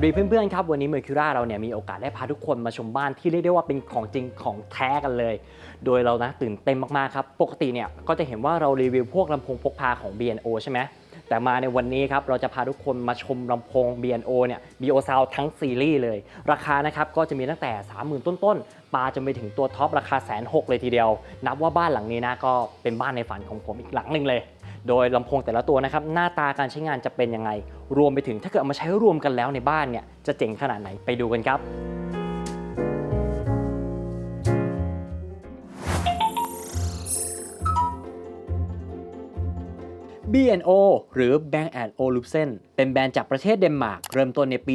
สวัสดีเพื่อนๆครับ วันนี้เมอร์คิวราเราเนี่ยมีโอกาสได้พาทุกคนมาชมบ้านที่เรียกได้ว่าเป็นของจริงของแท้กันเลย โดยเรานะตื่นเต้นมากๆครับ ปกติเนี่ยก็จะเห็นว่าเรารีวิวพวกลำโพงพกพาของ B&O ใช่ไหมแต่มาในวันนี้ครับเราจะพาทุกคนมาชมลำโพง B&O เนี่ย B&O Sound ทั้งซีรีส์เลย ราคานะครับก็จะมีตั้งแต่ 30,000 ต้นๆปาจนไปถึงตัวท็อปราคาแสนหกเลยทีเดียว นับว่าบ้านหลังนี้นะก็เป็นบ้านในฝันของผมอีกหลังหนึ่งเลย โดยลำโพงแต่ละตัวนะครับหน้าตาการใช้งานจะเป็นยังไง รวมไปถึงถ้าเกิดเอามาใช้รวมกันแล้วในบ้านเนี่ยจะเจ๋งขนาดไหนไปดูกันครับ B&O หรือ Bang Olufsen เป็นแบรนด์จากประเทศเดนมาร์กเริ่มต้นในปี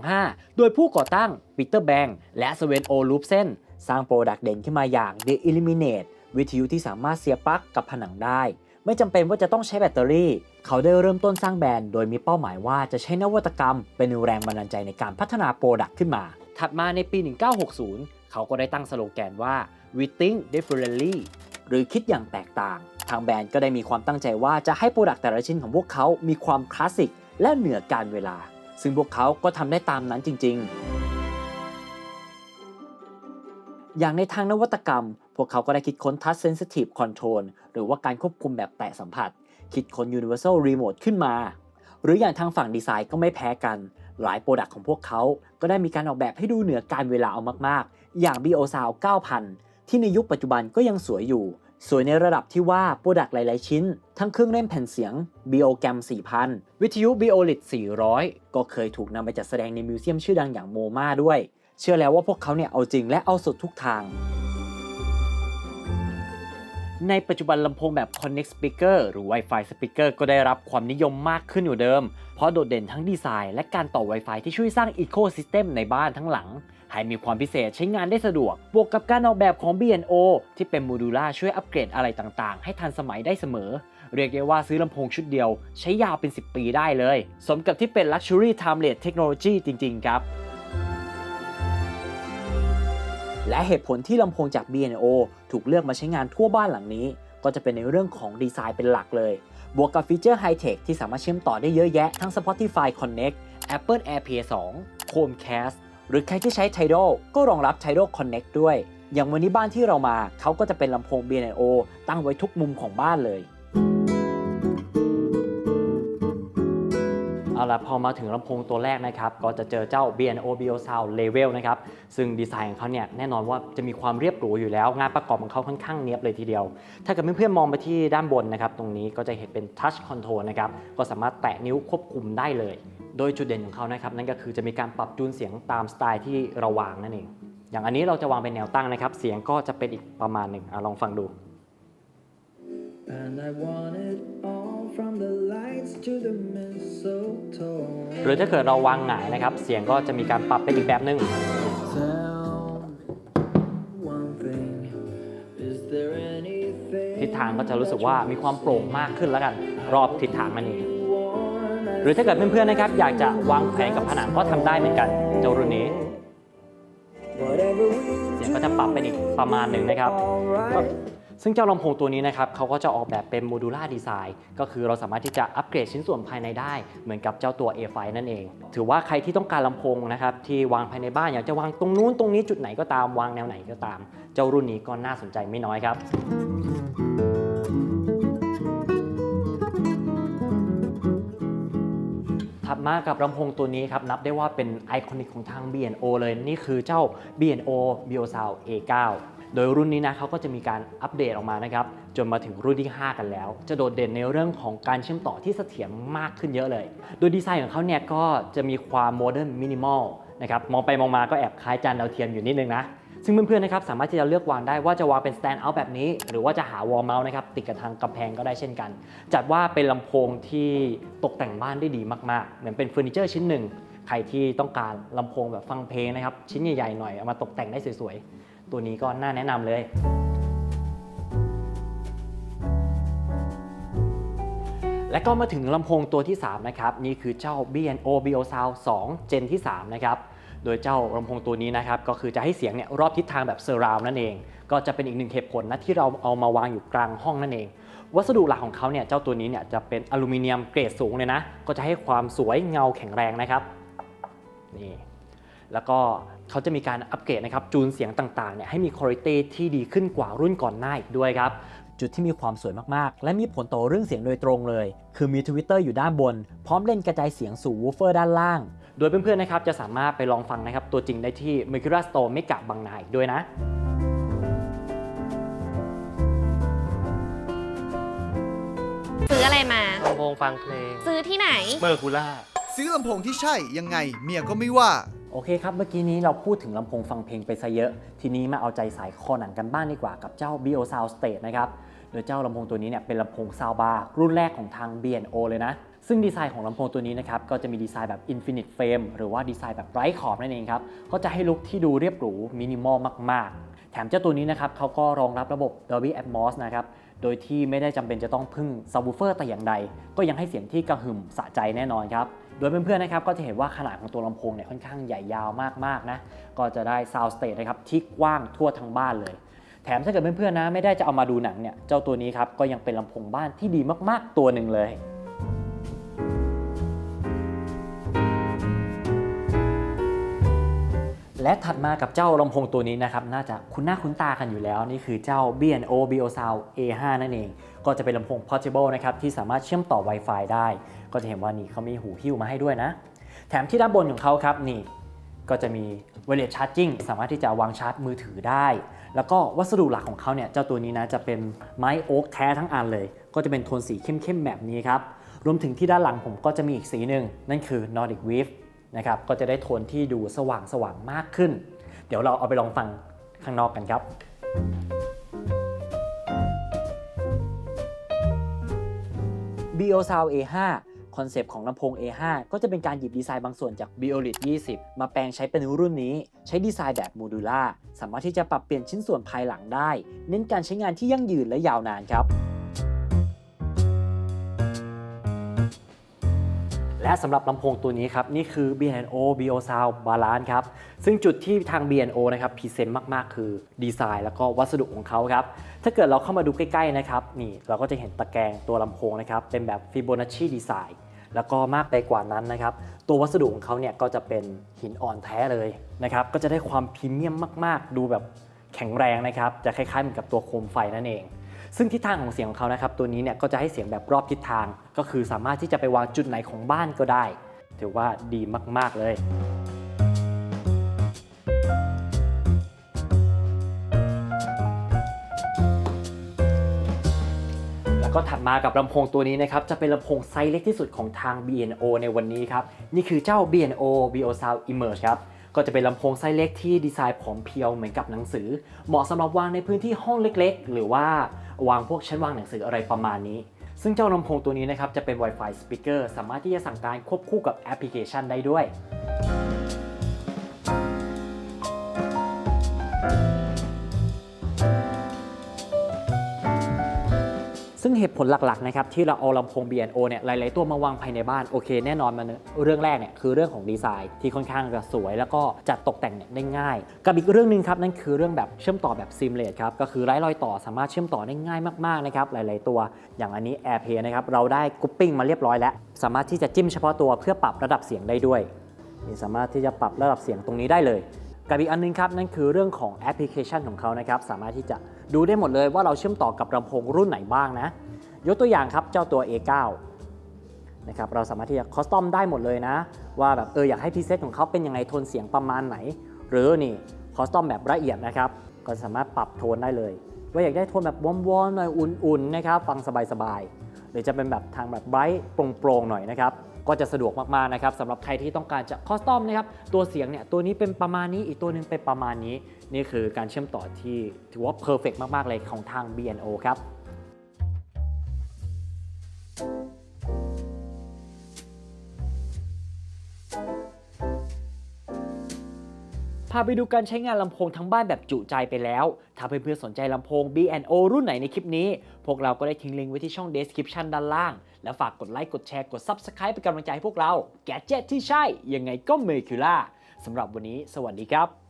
1925 โดยผู้ก่อตั้งปีเตอร์แบงและสเวนโอลูฟเซนสร้างโปรดักต์เด่นขึ้นมาอย่าง The Eliminate วิทยุที่สามารถเสียบปลั๊กกับผนังได้ ไม่จำเป็นว่าจะต้องใช้แบตเตอรี่ เขาได้เริ่มต้นสร้างแบรนด์โดยมีเป้าหมายว่าจะใช้นวัตกรรม เป็นแรงบันดาลใจในการพัฒนาโปรดักต์ขึ้นมา ถัดมาในปี 1960 เขาก็ได้ตั้งสโลแกนว่า We think differently หรือคิดอย่างแตกต่าง ทางแบรนด์ก็ได้มีความตั้งใจว่าจะให้โปรดักต์แต่ละชิ้นของพวกเขา มีความคลาสสิกและเหนือการเวลา ซึ่งพวกเขาก็ทำได้ตามนั้นจริง ๆ อย่างในทางนวัตกรรม พวกเขาก็ได้คิดค้น Touch Sensitive Control หรือว่าการควบคุมแบบแตะสัมผัส คิดค้น Universal Remote ขึ้นมา หรืออย่างทางฝั่งดีไซน์ก็ไม่แพ้กัน หลายโปรดักต์ของพวกเขา ก็ได้มีการออกแบบให้ดูเหนือการเวลาเอามากๆ อย่าง BO Sound 9000 ที่ในยุคปัจจุบันก็ยังสวยอยู่ สวยในระดับที่ว่าโปรดักต์หลายๆ ชิ้น ทั้งเครื่องเล่นแผ่นเสียง BOGAM 4000 วิทยุ BOLIT 400 ก็เคยถูกนำไปจัดแสดงในมิวเซียมชื่อดังอย่างโมมาด้วย เชื่อแล้วว่าพวกเขาเนี่ยเอาจริงและเอาสุดทุกทาง ในปัจจุบันลำโพงแบบ Connect Speaker หรือ Wi-Fi Speaker ก็ได้รับความนิยมมากขึ้นอยู่เดิม เพราะโดดเด่นทั้งดีไซน์และการต่อ Wi-Fi ที่ช่วยสร้าง Ecosystem ในบ้านทั้งหลัง ให้มีความพิเศษใช้งานได้สะดวก บวกกับการออกแบบของ B&O ที่เป็นโมดูล่าช่วยอัปเกรดอะไรต่างๆ ให้ทันสมัยได้เสมอเรียกได้ว่าซื้อลำโพงชุดเดียว ใช้ยาวเป็น 10 ปีได้เลย สมกับที่เป็น Luxury Timeless Technology จริง ๆ ครับ และเหตุผลที่ลำโพงจาก B&O ถูกเลือกมาใช้งานทั่วบ้านหลังนี้ ก็จะเป็นในเรื่องของดีไซน์เป็นหลักเลย บวกกับฟีเจอร์ไฮเทคที่สามารถเชื่อมต่อได้เยอะแยะทั้ง Spotify Connect Apple AirPlay 2 Chromecast หรือใครที่ใช้ Tidal ก็รองรับ Tidal Connect ด้วย อย่างวันนี้บ้านที่เรามาเขาก็จะเป็นลำโพง B&O ตั้งไว้ทุกมุมของบ้านเลย ละพอมาถึงลำโพงตัวแรกนะครับ ก็จะเจอเจ้า B&O Bio Sound Level นะครับ ซึ่งดีไซน์ของเขาเนี่ยแน่นอนว่าจะมีความเรียบหรูอยู่แล้ว งานประกอบของเขาค่อนข้างเนียบเลยทีเดียว ถ้าเกิดเพื่อนๆมองไปที่ด้านบนนะครับ ตรงนี้ก็จะเห็นเป็น Touch Control นะครับ ก็สามารถแตะนิ้วควบคุมได้เลย โดยจุดเด่นของเขานะครับนั่นก็คือจะมีการปรับจูนเสียงตามสไตล์ที่เราวางนั่นเอง อย่างอันนี้เราจะวางเป็นแนวตั้งนะครับ เสียงก็จะเป็นอีกประมาณหนึ่งอลองฟังดู And I want it all from the lights to the mistletoe. หรือถ้าเกิดเราวางหงายนะครับ เสียงก็จะมีการปรับเป็นอีกแบบหนึ่ง Tell one thing. Is there anything ทิศทางก็จะรู้สึกว่ามีความโปร่งมากขึ้นแล้วกัน รอบทิศทางนั่นเอง you want? หรือถ้าเกิดเพื่อนๆนะครับ อยากจะวางแผนกับผนังก็ทำได้เหมือนกันเจ้ารุ่นนี้ Whatever we เสียงก็จะปรับเป็นอีกประมาณหนึ่งนะครับ alright. ซึ่งเจ้าลำโพงตัวนี้นะครับเขาก็จะออกแบบเป็นโมดูล่าดีไซน์ก็คือเราสามารถที่จะอัปเกรดชิ้นส่วนภายในได้เหมือนกับเจ้าตัว A5 นั่นเอง ถือว่าใครที่ต้องการลำโพงนะครับที่วางภายในบ้านอยากจะวางตรงนู้นตรงนี้จุดไหนก็ตามวางแนวไหนก็ตาม เจ้ารุ่นนี้ก็น่าสนใจไม่น้อยครับถัดมากับลำโพงตัวนี้ครับนับได้ว่าเป็นไอคอนิกของทาง B&O เลย นี่คือเจ้า B&O Bio Sound A9 โดยรุ่นนี้นะเขาก็จะมีการอัปเดตออกมานะครับจนมาถึงรุ่นที่ 5 กันแล้ว จะโดดเด่นในเรื่องของการเชื่อมต่อที่เสถียรมากขึ้นเยอะเลย โดยดีไซน์ของเขาเนี่ยก็จะมีความโมเดิร์นมินิมอลนะครับมองไปมองมาก็แอบคล้ายจานดาวเทียมอยู่นิดนึงนะซึ่งเพื่อนๆนะครับสามารถที่จะเลือกวางได้ว่าจะวางเป็น stand out แบบนี้ หรือว่าจะหาวอลเมาส์นะครับติดกับทางกำแพงก็ได้เช่นกัน จัดว่าเป็นลำโพงที่ตกแต่งบ้านได้ดีมากๆ เหมือนเป็นเฟอร์นิเจอร์ชิ้นหนึ่ง ใครที่ต้องการลำโพงแบบฟังเพลงนะครับชิ้นใหญ่ๆหน่อยเอามาตกแต่งได้สวยๆ ตัวนี้ก็น่าแนะนำเลย และก็มาถึงลำโพงตัวที่ 3 นะครับ นี่คือเจ้า B&O Bio Sound 2 Gen ที่ 3 นะครับ โดยเจ้าลำโพงตัวนี้นะครับ ก็คือจะให้เสียงเนี่ยรอบทิศทางแบบเซอร์ราวนั่นเอง ก็จะเป็นอีกหนึ่งเหตุผลนะที่เราเอามาวางอยู่กลางห้องนั่นเอง วัสดุหลักของเขาเนี่ยเจ้าตัวนี้เนี่ยจะเป็นอลูมิเนียมเกรดสูงเลยนะ ก็จะให้ความสวยเงาแข็งแรงนะครับนี่แล้วก็ เขาจะมีการอัปเกรดนะครับจูนเสียงต่างๆเนี่ยให้มีคุณภาพที่ดีขึ้นกว่ารุ่นก่อนหน้าอีกด้วยครับจุดที่มีความสวยมากๆ และมีผลต่อเรื่องเสียงโดยตรงเลย คือมี Twitter อยู่ด้านบน พร้อมเล่นกระจายเสียงสู่วูฟเฟอร์ด้านล่าง โดยเพื่อนๆนะครับจะสามารถไปลองฟังนะครับตัวจริงได้ที่ Mercury Store ไม่กะบางนาอีกด้วยนะซื้ออะไรมาลำโพงฟังเพลง ซื้อที่ไหน เมอร์คูล่าซื้อลำโพงที่ใช่ยังไงเมียก็ไม่ว่า โอเคครับ เมื่อกี้นี้เราพูดถึงลำโพงฟังเพลงไปซะเยอะ ทีนี้มาเอาใจสายคอหนังกันบ้างดีกว่ากับเจ้า Bio Sound Stage นะครับโดยเจ้าลำโพงตัวนี้เนี่ยเป็นลำโพงซาวบาร์รุ่นแรกของทาง B&O เลยนะ ซึ่งดีไซน์ของลำโพงตัวนี้นะครับก็จะมีดีไซน์แบบ Infinite Frame หรือว่าดีไซน์แบบไร้ขอบนั่นเองครับก็จะให้ลุคที่ดูเรียบหรูมินิมอลมาก ๆ แถมเจ้าตัวนี้นะครับเขาก็รองรับระบบ Dolby Atmos นะครับโดยที่ไม่ได้จำเป็นจะต้องพึ่ง subwoofer แต่อย่างใด ก็ยังให้เสียงที่กระหึ่มสะใจแน่นอนครับ โดยเพื่อนๆนะครับก็จะเห็นว่าขนาดของตัวลำโพงเนี่ยค่อนข้างใหญ่ยาวมากๆนะก็จะได้ sound stage นะครับที่กว้างทั่วทั้งบ้านเลยแถมถ้าเกิดเพื่อนๆนะไม่ได้จะเอามาดูหนังเนี่ยเจ้าตัวนี้ครับก็ยังเป็นลำโพงบ้านที่ดีมากๆตัวหนึ่งเลยและถัดมากับเจ้าลำโพงตัวนี้นะครับน่าจะคุ้นหน้าคุ้นตากันอยู่แล้ว นี่คือเจ้า B&O BO Sound A5 นั่นเอง ก็จะเป็นลำโพง portable นะครับที่สามารถเชื่อมต่อ Wi-Fi ได้ ก็จะเห็นว่านี่เขามีหูหิ้วมาให้ด้วยนะ แถมที่ด้านบนของเขาครับนี่ก็จะมี wireless charging สามารถที่จะวางชาร์จมือถือได้ แล้วก็วัสดุหลักของเขาเนี่ยเจ้าตัวนี้นะจะเป็นไม้โอ๊กแท้ทั้งอันเลย ก็จะเป็นโทนสีเข้มๆแบบนี้ครับรวมถึงที่ด้านหลังผมก็จะมีอีกสีหนึ่งนั่นคือ Nordic Weave นะครับก็จะได้โทนที่ดูสว่างสว่างๆมากขึ้น เดี๋ยวเราเอาไปลองฟังข้างนอกกันครับ BO Sound A5 คอนเซปต์ของลำโพง A5 ก็จะเป็นการหยิบดีไซน์บางส่วนจาก Biolit 20 มาแปลงใช้เป็นรุ่นนี้ ใช้ดีไซน์แบบโมดูล่าสามารถที่จะปรับเปลี่ยนชิ้นส่วนภายหลังได้ เน้นการใช้งานที่ยั่งยืนและยาวนานครับและสำหรับลำโพงตัวนี้ครับ นี่คือ B&O BO Sound Balance ครับ ซึ่งจุดที่ทาง B&O นะครับพรีเซนต์มาก ๆ คือดีไซน์แล้วก็วัสดุของเขาครับ ถ้าเกิดเราเข้ามาดูใกล้ ๆ นะครับ นี่เราก็จะเห็นตะแกรงตัวลำโพงนะครับ เป็นแบบ Fibonacci Design แล้วก็มากไปกว่านั้นนะครับ ตัววัสดุของเขาเนี่ยก็จะเป็นหินอ่อนแท้เลยนะครับ ก็จะได้ความพรีเมียมมาก ๆ ดูแบบแข็งแรงนะครับ จะคล้ายๆเหมือนกับตัวโคมไฟนั่นเอง ซึ่งทิศทางของเสียงของเขานะครับ ตัวนี้เนี่ยก็จะให้เสียงแบบรอบทิศทาง ก็คือสามารถที่จะไปวางจุดไหนของบ้านก็ได้ ถือว่าดีมาก ๆ เลย แล้วก็ถัดมากับลำโพงตัวนี้นะครับจะเป็นลำโพงไซส์เล็กที่สุดของทาง BNO ในวันนี้ครับนี่คือเจ้า BNO BO Sound Emerge ครับก็จะเป็นลำโพงไซส์เล็กที่ดีไซน์ผอมเพรียวเหมือนกับหนังสือ เหมาะสำหรับวางในพื้นที่ห้องเล็กๆ หรือว่าวางพวกชั้นวางหนังสืออะไรประมาณนี้ ซึ่งเจ้าลำโพงตัวนี้นะครับจะเป็น Wi-Fi speaker สามารถที่จะสั่งการควบคู่กับแอปพลิเคชันได้ด้วย ซึ่งเหตุผลหลักๆนะครับที่เราเอาลำโพง B&O เนี่ยหลายๆตัวมาวางภายในบ้านโอเคแน่นอนมันเรื่องแรกเนี่ยคือเรื่องของดีไซน์ที่ค่อนข้างจะสวย แล้วก็จัดตกแต่งเนี่ยได้ง่าย กับอีกเรื่องหนึ่งครับนั่นคือเรื่องแบบเชื่อมต่อแบบซิมเลตครับก็คือไร้รอยต่อสามารถเชื่อมต่อได้ง่ายมากๆนะครับหลาย ๆ ตัว อย่างอันนี้ AirPlay นะครับเราได้กรุ๊ปปิ้งมาเรียบร้อยแล้ว สามารถที่จะจิ้มเฉพาะตัวเพื่อปรับระดับเสียงได้ด้วยนี่สามารถที่จะปรับระดับเสียงตรงนี้ได้เลย กับอีกอันนึงครับนั่นคือเรื่องของแอปพลิเคชันของเขานะครับสามารถที่จะ ดูได้หมดเลยว่าเราเชื่อมต่อกับลำโพงรุ่นไหนบ้างนะ ยกตัวอย่างครับเจ้าตัว A9 นะครับเราสามารถที่จะคอสตอมได้หมดเลยนะ ว่าแบบเอออยากให้พรีเซตของเขาเป็นยังไงโทนเสียงประมาณไหน หรือนี่คอสตอมแบบละเอียดนะครับ ก็สามารถปรับโทนได้เลย ว่าอยากได้โทนแบบวอมๆหน่อยอุ่นๆนะครับฟังสบายๆหรือจะเป็นแบบทางแบบไบรท์โปร่งๆหน่อยนะครับก็จะสะดวกมากๆนะครับสำหรับใครที่ต้องการจะคอสตอมนะครับตัวเสียงเนี่ยตัวนี้เป็นประมาณนี้อีกตัวหนึงเป็นประมาณนี้ นี่คือการเชื่อมต่อที่ถือว่าเพอร์เฟกมาก ๆ เลยของทาง BNO ครับ พาไปดูการใช้งานลำโพงทั้งบ้านแบบจุใจไปแล้ว ถ้าเพื่อนๆสนใจลำโพง B&O รุ่นไหนในคลิปนี้ พวกเราก็ได้ทิ้งลิงก์ไว้ที่ช่อง description ด้านล่าง และฝากกดไลค์ กดแชร์ กด Subscribe เป็นกำลังใจให้พวกเรา แกดเจ็ตที่ใช่ ยังไงก็เมคิล่าสำหรับวันนี้ สวัสดีครับ